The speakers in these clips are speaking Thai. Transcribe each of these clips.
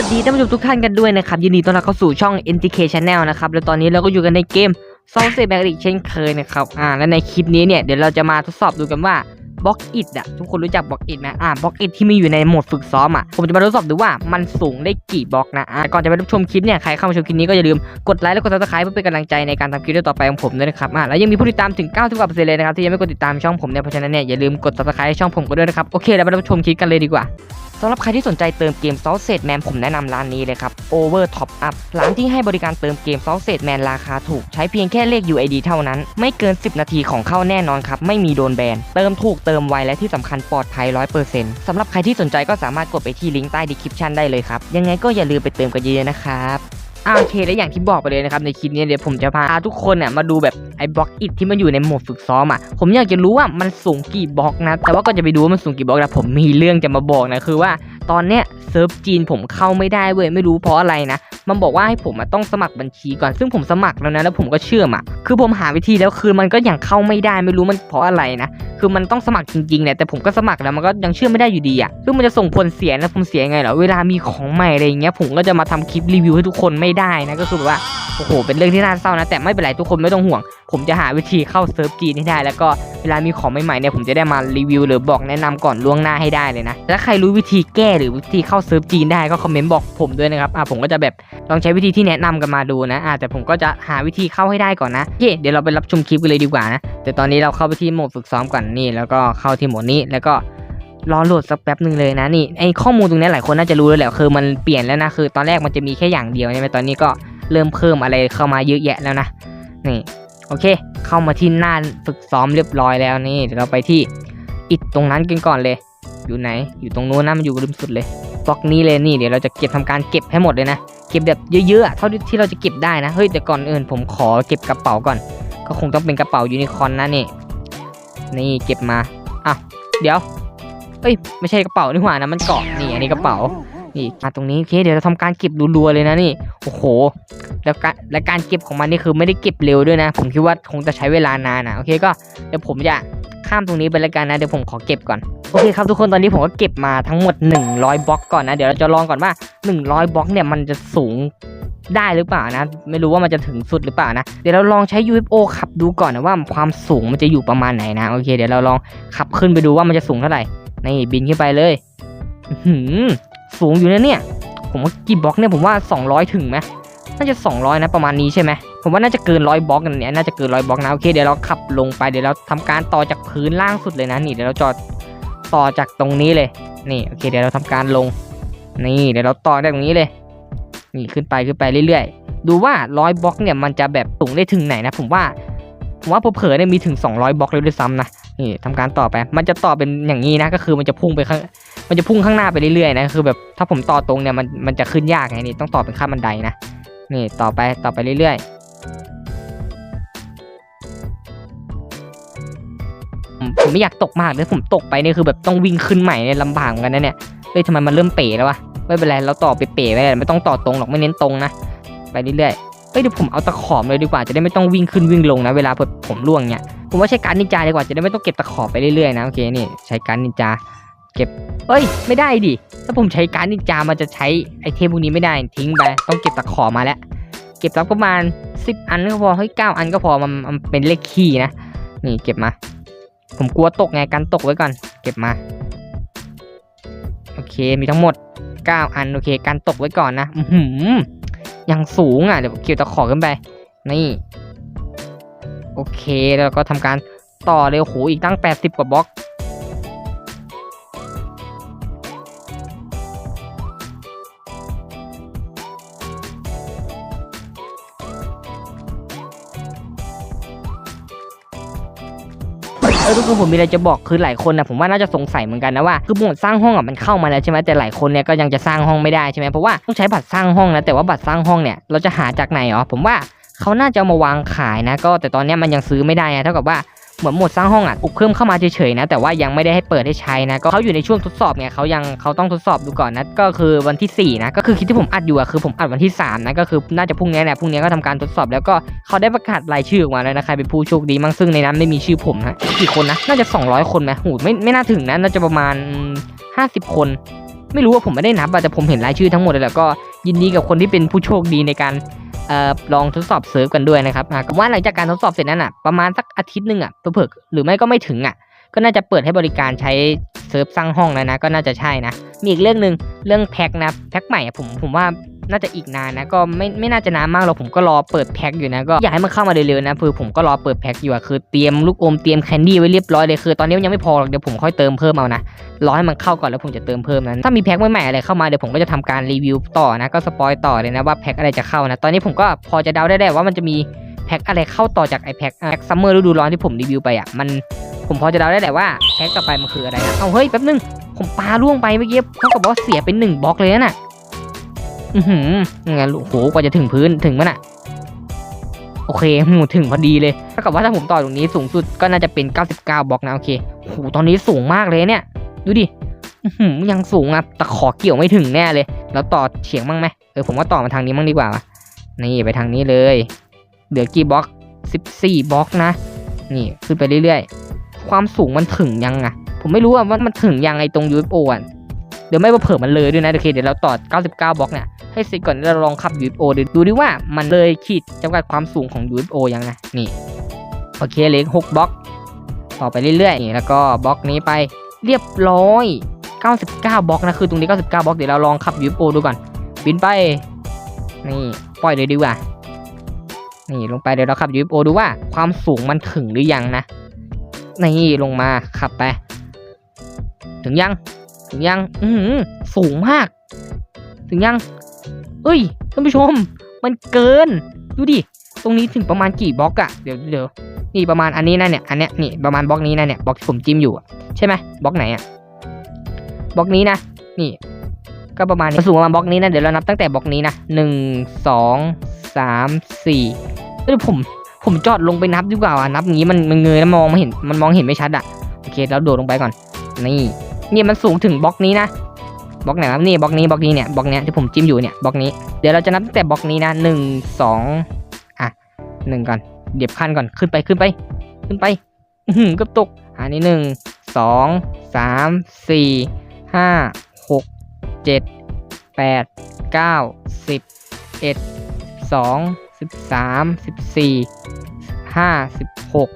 วัสดีท่านผู้ชมทุกท่านกันด้วยนะครับยินดีต้อนรับเข้าสู่ช่อง NTK Channel นะครับแล้วตอนนี้เราก็อยู่กันในเกม s o u t แบกอีกเช่นเคยนะครับอ่าและในคลิปนี้เนี่ยเดี๋ยวเราจะมาทดสอบดูกันว่า บล็อกอิดอะทุกคนรู้จักบล็อกอิดไหมอ่าบล็อกอิดที่มีอยู่ในโหมดฝึกซ้อมอะผมจะมาทดสอบดูว่ามันสูงได้กี่บล็อกนะอ่าก่อนจะไปรับชมคลิปเนี่ยใครเข้ามาชมคลิปนี้ก็อย่าลืมกดไลค์และกด subscribe เพื่อเป็นกำลังใจในการทำคลิปต่อไปของผมด้วยนะครับอ่าแล้วยังมีผู้ติดตามถึง 90กว่าเปอร์เซ็นต์เลยนะครับที่ยังไม่กดติดตามช่องผมเนี่ยเพราะฉะนั้นเนี่ยอย่าลืมกด subscribe ให้ช่องผมก็ด้วยนะครับโอเคเราไปรับชมคลิปกันเลยดีกว่าสำหรับใครที่สนใจเติมเกม s o u t s e t Man ผมแนะนำร้านนี้เลยครับ Over Top Up ร้านที่ให้บริการเติมเกม s o u t s e t Man ราคาถูก ใช้เพียงแค่เลข UID เท่านั้น ไม่เกิน 10 นาทีของเข้าแน่นอนครับ ไม่มีโดนแบน เติมถูกเติมไวและที่สำคัญปลอดภัย 100%สำหรับใครที่สนใจก็สามารถกดไปที่ลิงก์ใต้ description ได้เลยครับ ยังไงก็อย่าลืมไปเติมกันเยอะๆนะครับโอเคและอย่างที่บอกไปเลยนะครับในคลิปนี้เดี๋ยวผมจะพาทุกคนเนี่ยมาดูแบบไอ้บล็อกอิดที่มันอยู่ในโหมดฝึกซ้อมอะผมอยากจะรู้ว่ามันสูงกี่บล็อกนะ แต่ว่าก็จะไปดูว่ามันสูงกี่บล็อกนะผมมีเรื่องจะมาบอกนะคือว่าตอนเนี้ยเซิร์ฟจีนผมเข้าไม่ได้เว้ยไม่รู้เพราะอะไรนะ มันบอกว่าให้ผมต้องสมัครบัญชีก่อนซึ่งผมสมัครแล้วนะแล้วผมก็เชื่อมอะคือผมหาวิธีแล้วคือมันก็ยังเข้าไม่ได้ไม่รู้มันเพราะอะไรนะคือมันต้องสมัครจริงๆเนี่ยแต่ผมก็สมัครแล้วมันก็ยังเชื่อไม่ได้อยู่ดีอะซึ่งมันจะส่งผลเสียนะผมเสียยังไงเหรอเวลามีของใหม่อะไรอย่างเงี้ยผมก็จะมาทำคลิปรีวิวให้ทุกคนไม่ได้นะก็คือแบบว่า โอ้โห เป็นเรื่องที่น่าเศร้านะ แต่ไม่เป็นไรทุกคนไม่ต้องห่วง ผมจะหาวิธีเข้าเซิร์ฟจีนให้ได้ แล้วก็เวลามีของใหม่ๆเนี่ยผมจะได้มารีวิวหรือบอกแนะนำก่อนล่วงหน้าให้ได้เลยนะถ้าใครรู้วิธีแก้หรือวิธีเข้าเซิร์ฟจีนได้ก็คอมเมนต์บอกผมด้วยนะครับ อ่าผมก็จะแบบลองใช้วิธีที่แนะนำกันมาดูนะอ่าแต่ผมก็จะหาวิธีเข้าให้ได้ก่อนนะโอเคเดี๋ยวเราไปรับชมคลิปกันเลยดีกว่านะ แต่ตอนนี้เราเข้าไปที่โหมดฝึกซ้อมก่อนนี่ แล้วก็เข้าที่โหมดนี้แล้วก็รอโหลดสักแป๊บหนึ่งเลยนะนี่ไอข้อมูลตรงนี้หลายคนน่าจะรู้แล้วแหละคือมันเปลี่ยนแล้วนะคือ ตอนแรกมันจะมีแค่อย่างเดียวใช่ไหมตอนนี้ก็ เริ่มเพิ่มอะไรเข้ามาเยอะแยะแล้วนะนี่โอเค เข้ามาที่หน้าฝึกซ้อมเรียบร้อยแล้วนี่เดี๋ยวเราไปที่อิดตรงนั้นกันก่อนเลย อยู่ไหน อยู่ตรงนู้นนะมันอยู่ริมสุดเลยบล็อกนี้เลยนี่เดี๋ยวเราจะเก็บทำการเก็บให้หมดเลยนะเก็บแบบเยอะๆเท่าที่ที่เราจะเก็บได้นะเฮ้ยแต่ก่อนอื่นผมขอเก็บกระเป๋าก่อน ก็คงต้องเป็นกระเป๋ายูนิคอร์นนะนี่นี่เก็บมาอะเดี๋ยวเอ้ยไม่ใช่กระเป๋านี่หว่านะมันเกาะนี่อันนี้กระเป๋า นี่มาตรงนี้โอเคเดี๋ยวเราทำการเก็บรัวๆเลยนะนี่โอ้โห แล้วการและการเก็บของมันนี่คือไม่ได้เก็บเร็วด้วยนะ ผมคิดว่าคงจะใช้เวลานานนะโอเคก็เดี๋ยวผมจะข้ามตรงนี้ไปแล้วกันนะเดี๋ยวผมขอเก็บก่อนโอเคครับทุกคนตอนนี้ผมก็เก็บมาทั้งหมด 100บล็อกก่อนนะเดี๋ยวเราจะลองก่อนว่า 100บล็อกเนี่ยมันจะสูงได้หรือเปล่านะ ไม่รู้ว่ามันจะถึงสุดหรือเปล่านะ เดี๋ยวเราลองใช้ UFO ขับดูก่อนนะว่าความสูงมันจะอยู่ประมาณไหนนะโอเคเดี๋ยวเราลองขับขึ้นไปดูว่ามันจะสูงเท่าไหร่นี่บินขึ้นไปเลยอื้อหือ สูงอยู่นะเนี่ย ผมว่ากี่บล็อกเนี่ยผมว่า 200 ถึงไหมน่าจะ 200 นะประมาณนี้ใช่ไหมผมว่าน่าจะเกินร้อยบล็อกกันเนี่ยน่าจะเกินร้อยบล็อกนะโอเคเดี๋ยวเราขับลงไปเดี๋ยวเราทำการต่อจากพื้นล่างสุดเลยนะนี่เดี๋ยวเราจอดต่อจากตรงนี้เลย นี่โอเคเดี๋ยวเราทำการลง นี่เดี๋ยวเราต่อจากตรงนี้เลยนี่ขึ้นไปขึ้นไปเรื่อยๆ ดูว่าร้อยบล็อกเนี่ยมันจะแบบสูงได้ถึงไหนนะผมว่า ผมว่าเผลอเนี่ยมีถึง 200บล็อกเลยด้วยซ้ำนะนี่ทำการต่อไป มันจะต่อเป็นอย่างนี้นะก็คือมันจะพุ่งไปข้างมันจะพุ่งข้างหน้าไปเรื่อยๆนะคือแบบถ้าผมต่อตรงเนี่ยมันมันจะขึ้นยากไงนี่ต้องต่อเป็นขั้นบันไดนะนี่ต่อไปต่อไปเรื่อยๆผมไม่อยากตกมากเลยผมตกไปเนี่ยคือแบบต้องวิ่งขึ้นใหม่เนี่ยลำบากเหมือนกันนะเนี่ยเฮ้ยทำไมมันเริ่มเป๋แล้ววะไม่เป็นไรเราต่อไปเป๋ไปไม่ต้องต่อตรงหรอกไม่เน้นตรงนะไปเรื่อยๆ เฮ้ยเดี๋ยวผมเอาตะขอบเลยดีกว่าจะได้ไม่ต้องวิ่งขึ้นวิ่งลงนะเวลาผมล่วงเนี่ยผมว่าใช้การนินจาดีกว่าจะได้ไม่ต้องเก็บตะขอบไปเรื่อยๆนะโอเคนี่ใช้การนินจาเก็บเอ้ย ไม่ได้ดิถ้าผมใช้การนินจามันจะใช้ไอเทมพวกนี้ไม่ได้ทิ้งไปต้องเก็บตะขอมาแล้ว เก็บสักประมาณสิบอันก็พอเฮ้ยเก้าอันก็พอมันมันเป็นเลขคี่นะนี่เก็บมา ผมกลัวตกไงกันตกไว้ก่อน เก็บมาโอเคมีทั้งหมดเก้าอันโอเคกันตกไว้ก่อนนะอือหื อย่างสูงอะเดี๋ยวเกี่ยวตะขอขึ้นไป นี่ โอเคแล้วก็ทำการต่อเลยโอ้โหอีกตั้ง 80 กว่าบล็อก ออทุกคนผมมีอะไรจะบอกคือหลายคนนะผมว่าน่าจะสงสัยเหมือนกันนะว่าคือโหมดสร้างห้องอะมันเข้ามาแล้วใช่ไหมแต่หลายคนเนี่ยก็ยังจะสร้างห้องไม่ได้ใช่ไหมเพราะว่าต้องใช้บัตรสร้างห้องนะแต่ว่าบัตรสร้างห้องเนี่ยเราจะหาจากไหนอ๋อผมว่าเขาน่าจะมาวางขายนะ ก็แต่ตอนนี้มันยังซื้อไม่ได้นะเท่ากับว่า เหมือนโหมดสร้างห้องอะอุกเพิ่มเข้ามาเฉยๆนะ แต่ว่ายังไม่ได้ให้เปิดให้ใช้นะ ก็เขาอยู่ในช่วงทดสอบเนี่ยเขายังเขาต้องทดสอบดูก่อนนะ ก็คือวันที่ 4 นะ ก็คือคลิปที่ผมอัดอยู่อะคือผมอัดวันที่ 3 นะ ก็คือน่าจะพรุ่งนี้แหละพรุ่งนี้ก็ทำการทดสอบแล้วก็เขาได้ประกาศรายชื่อออกมาแล้วนะใครเป็นผู้โชคดีมั่งซึ่งในนั้นไม่มีชื่อผมนะกี่คนนะน่าจะ 200 คนไหมหูไม่ไม่น่าถึงนะน่าจะประมาณ 50 คนไม่รู้ว่าผมไม่ได้นับแต่ผมเห็นรายชื่อทั้งหมดเลยแล้วก็ยินดีกับคนที่เป็นผู้โชคดีในการ เอ่อลองทดสอบเซิร์ฟกันด้วยนะครับผมว่าหลังจากการทดสอบเสร็จนั้นอะประมาณสักอาทิตย์หนึ่งอะเผื่อหรือไม่ก็ไม่ถึงอะก็น่าจะเปิดให้บริการใช้เซิร์ฟสร้างห้องแล้วนะ ก็น่าจะใช่นะ มีอีกเรื่องหนึ่งเรื่องแพ็คนะแพ็คใหม่อะผมผมว่า น่าจะอีกนานนะก็ไม่ไม่น่าจะนานมากหรอกผมก็รอเปิดแพ็คอยู่นะก็อยากให้มันเข้ามาเร็วๆนะคือผมก็รอเปิดแพ็คอยู่อะคือเตรียมลูกอมเตรียมแคนดี้ไว้เรียบร้อยเลยคือตอนนี้ยังไม่พอหรอกเดี๋ยวผมค่อยเติมเพิ่มเอานะรอให้มันเข้าก่อนแล้วผมจะเติมเพิ่มนะถ้ามีแพ็คใหม่ๆอะไรเข้ามาเดี๋ยวผมก็จะทำการรีวิวต่อนะก็สปอยต่อเลยนะว่าแพ็คอะไรจะเข้านะตอนนี้ผมก็พอจะเดาได้แหละว่ามันจะมีแพ็คอะไรเข้าต่อจากไอแพ็คแพ็คซัมเมอร์ฤดูร้อนที่ผมรีวิวไปอะมันผมพอจะเดาได้แหละว่าแพ็คต่อไปมันคืออะไรนะเอาเฮ้ยแป๊บนึงผมปาล่วงไปเมื่อกี้เท่ากับว่าเสียเป็นหนึ่งบล็อกเลยนะ่ะ อือหืองั้นโหกว่าจะถึงพื้นถึงมันอะโอเคหูถึงพอดีเลยเท่ากับว่าถ้าผมต่อตรงนี้สูงสุดก็น่าจะเป็น 99บล็อกนะโอเคโอ้โหตอนนี้สูงมากเลยเนี่ย ดูดิหือยังสูงอะแต่ขอเกี่ยวไม่ถึงแน่เลย แล้วต่อเฉียงบ้างไหมเออผมว่าต่อมาทางนี้บ้างดีกว่าะนี่ไปทางนี้เลย เหลือกี่บล็อก 14บล็อกนะ นี่ขึ้นไปเรื่อยๆ ความสูงมันถึงยังอะ ผมไม่รู้ว่ามันถึงยังไงตรง UFO อะ เดี๋ยวไม่มาเผื่อมันเลยด้วยนะ โอเค เดี๋ยวเราต่อ 99บล็อกเนี่ย ให้เสร็จก่อนเราลองขับ UFO ดูดูดิว่ามันเลยขีดจำกัดความสูงของ UFO ยังนะนี่โอเคเหลืออก6บล็อกต่อไปเรื่อยๆนี่แล้วก็บล็อกนี้ไปเรียบร้อย 99 บล็อกนะคือตรงนี้ 99 บล็อกเดี๋ยวเราลองขับ UFO ดูก่อน บินไป นี่ปล่อยเลยดีกว่านี่ลงไปเดี๋ยวเราขับ UFO ดูว่าความสูงมันถึงหรือยังนะนี่ลงมาขับไป ถึงยัง ถึงยัง อืสูงมาก ถึงยัง เอ้ยท่านผู้ชม มันเกิน ดูดิ ตรงนี้ถึงประมาณกี่บล็อกอะเดี๋ยวเดี๋ยวนี่ประมาณอันนี้นะเนี่ย อันเนี้ยนี่ประมาณบล็อกนี้นะเนี่ยบล็อกที่ผมจิ้มอยู่ใช่ไหมบล็อกไหนอะบล็อกนี้นะ นี่ ก็ประมาณนี้สูงประมาณบล็อกนี้นะเดี๋ยวเรานับตั้งแต่บล็อกนี้นะหนึ่งสองสามสี่เอ้ยวผมผมจอดลงไปนับดีกว่าอะนับงี้มันมันเงยแล้วมองไม่เห็นมันมองเห็นไม่ชัดอะโอเคเราโดดลงไปก่อน นี่ เนี่ยมันสูงถึงบล็อกนี้นะ บล็อกไหนครับนี่บล็อกนี้บล็อกนี้เนี่ยบล็อกเนี้ยที่ผมจิ้มอยู่เนี่ยบล็อกนี้เดี๋ยวเราจะนับตั้งแต่บล็อกนี้นะหนึ่งสองอะหนึ่งก่อนเดี๋ยวขั้นก่อนขึ้นไปขึ้นไป ขึ้นไปอื้อหือก็ตกอันนี้หนึ่งสองสามสี่ห้าหกเจ็ดแปดเก้าสิบเอ็ดสองสิบสามสิบสี่ห้าสิบหก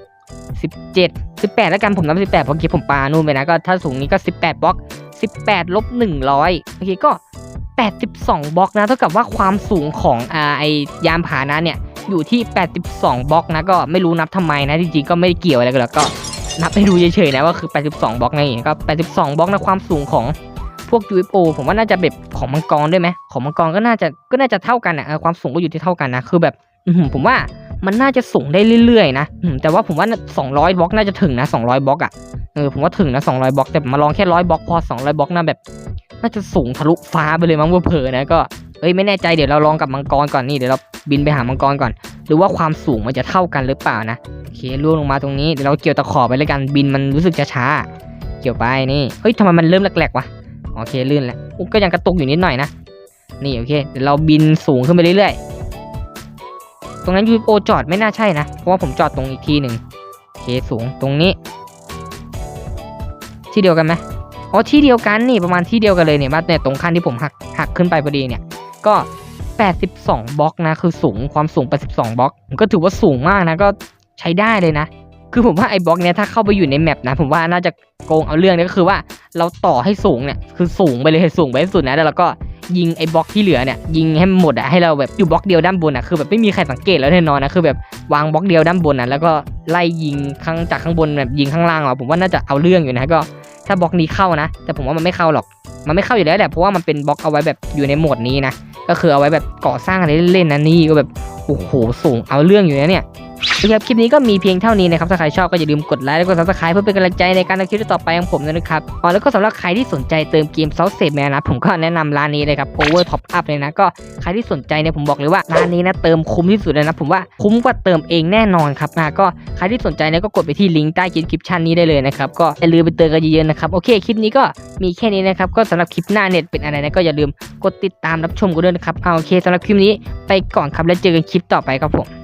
สิบเจ็ดสิบแปดแล้วกันผมนับสิบแปดเพราะกี้ผมปานู่นไปนะก็ถ้าสูงนี้ก็สิบแปดบล็อก สิบแปดลบหนึ่งร้อยโอเคก็แปดสิบล็อกนะเท่ากับว่าความสูงของอ่าไอยานพาหนะเนี่ยอยู่ที่ 82 บล็อกนะก็ไม่รู้นับทำไมนะจริงๆก็ไม่ได้เกี่ยวอะไรกันหรอกก็นับให้ดูเฉยๆนะว่าคือ 82 บล็อกนี่ก็ 82 บล็อกนะความสูงของพวก UFO ผมว่าน่าจะแบบของมังกรด้วยไหมของมังกรก็น่าจะก็น่าจะเท่ากันนะความสูงก็อยู่ที่เท่ากันนะคือแบบผมว่ามันน่าจะสูงได้เรื่อยๆนะแต่ว่าผมว่า 200 บล็อกน่าจะถึงนะ 200 บล็อกอะ เออผมว่าถึงนะ200บล็อกแต่มาลองแค่100บล็อกพอ200บล็อกนะแบบ น่าจะสูงทะลุฟ้าไปเลยมั้งเผลอนะก็เอ้ยไม่แน่ใจเดี๋ยวเราลองกับมังกรก่อนนี่เดี๋ยวเราบินไปหามังกรก่อน หรือว่าความสูงมันจะเท่ากันหรือเปล่านะโอเคล่วงลงมาตรงนี้เดี๋ยวเราเกี่ยวตะขอไปแล้วกันบินมันรู้สึกจะช้า เกี่ยวไปนี่เฮ้ยทำไมมันเริ่มแหลกๆวะโอเคลื่นแล้วก็ยังกระตุกอยู่นิดหน่อยนะนี่โอเคเดี๋ยวเราบินสูงขึ้นไปเรื่อยๆตรงนั้นยูโอจอดไม่น่าใช่นะเพราะว่าผมจอดตรงอีกทีหนึ่งโอเคสูงตรงนี้ ที่เดียวกันไหมอ๋อที่เดียวกันนี่ประมาณที่เดียวกันเลยเนี่ยมาเนี่ยตรงขั้นที่ผมหักหักขึ้นไปพอดีเนี่ย ก็ 82บล็อกนะคือสูงความสูง 82บล็อกก็ถือว่าสูงมากนะก็ใช้ได้เลยนะ คือผมว่าไอ้บล็อกเนี้ยถ้าเข้าไปอยู่ในแมปนะผมว่าน่าจะโกงเอาเรื่องเนี่ยก็คือว่าเราต่อให้สูงเนี่ยคือสูงไปเลยสูงไปสุดนะแล้วเราก็ยิงไอ้บล็อกที่เหลือเนี่ยยิงให้หมดอะให้เราแบบอยู่บล็อกเดียวด้านบนอะคือแบบไม่มีใครสังเกตแล้วแน่นอนนะคือแบบวางบล็อกเดียวด้านบนอะแล้วก็ไล่ยิงข้างจากข้างบนแบบยิงข้างล่างอะผมว่าน่าจะเอาเรื่องอยู่นะก็ ถ้าบล็อกนี้เข้านะ แต่ผมว่ามันไม่เข้าหรอก มันไม่เข้าอยู่แล้วแหละเพราะว่ามันเป็นบล็อกเอาไว้แบบอยู่ในโหมดนี้นะก็คือเอาไว้แบบก่อสร้างอะไรเล่นๆนะนี่ก็แบบโอ้โหสูงเอาเรื่องอยู่นะเนี่ย โอเครับคลิปนี้ก็มีเพียงเท่านี้นะครับถ้าใครชอบก็อย่าลืมกดไลค์และกดซับสไครป์เพื่อเป็นกำลังใจในการทำคลิปต่อไปของผมด้วยนะครับอ๋อแล้วก็สำหรับใครที่สนใจเติมเกมซอสเซฟแมนะผมก็แนะนำร้านนี้เลยครับ Over Top Up เลยนะก็ใครที่สนใจเนี่ยผมบอกเลยว่าร้านนี้นะเติมคุ้มที่สุดเลยนะผมว่าคุ้มกว่าเติมเองแน่นอนครับนะก็ใครที่สนใจเนี่ยก็กดไปที่ลิงก์ใต้คลิปคิปชั่นนี้ได้เลยนะครับก็อย่าลืมไปเติมกันเยอะๆนะครับโอเคคลิปนี้ก็มีแค่นี้นะครับก็สำหรับคลิปหน้าเน็ตเป็นอะไรนะก็อย่าลืมกดติดตามรับชมกันด้วยนะครับเอาโอเคสำหรับคลิปนี้ไปก่อนครับแล้วเจอกันคลิปต่อไปครับผม